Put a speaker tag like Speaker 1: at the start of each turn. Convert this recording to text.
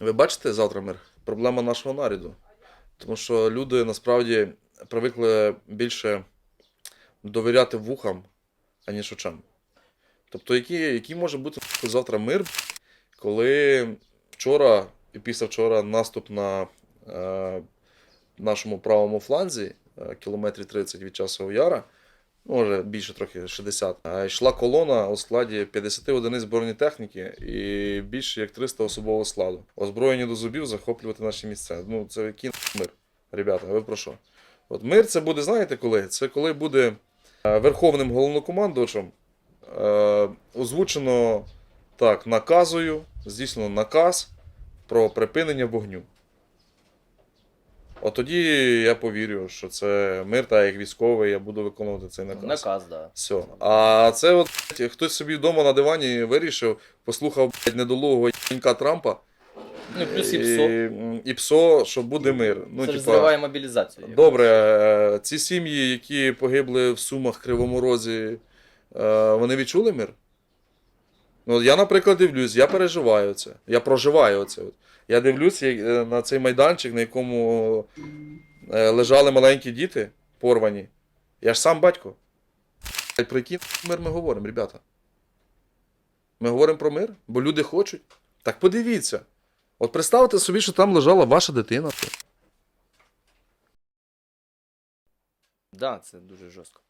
Speaker 1: Ви бачите завтра мир? Проблема нашого наряду. Тому що люди насправді привикли більше довіряти вухам, аніж очам. Тобто, який, який може бути завтра мир, коли вчора і післявчора наступ на е, нашому правому фланзі, е, кілометрів 30 від часового яра, може більше трохи 60, е, йшла колона у складі 50 одиниць бронетехніки і більше як 300 особового складу. Озброєні до зубів захоплювати наші місця. Ну, це який мир, ребята, ви про що? От мир це буде, знаєте коли? Це коли буде е, верховним головнокомандувачем е, озвучено так, наказою, здійснено наказ про припинення вогню. Тоді я повірю, що це мир, та як військовий, я буду виконувати цей наказ.
Speaker 2: Наказ, да.
Speaker 1: Все. А це от блядь, хтось собі вдома на дивані вирішив, послухав блядь, недолугого янька Трампа.
Speaker 2: Ну, плюс і ПСО.
Speaker 1: І, і ПСО, що буде мир. Ну,
Speaker 2: Це ж
Speaker 1: типа,
Speaker 2: зриває мобілізацію.
Speaker 1: Добре, е, ці сім'ї, які погибли в Сумах, Кривому Розі, е, вони відчули мир? Ну, я, наприклад, дивлюсь, я переживаю це. Я проживаю це. Я дивлюсь е, на цей майданчик, на якому е, лежали маленькі діти порвані. Я ж сам батько. Про який мир ми говоримо, ребята? Ми говоримо про мир, бо люди хочуть. Так подивіться. От представте собі, що там лежала ваша дитина.
Speaker 2: Да, це дуже жорстко.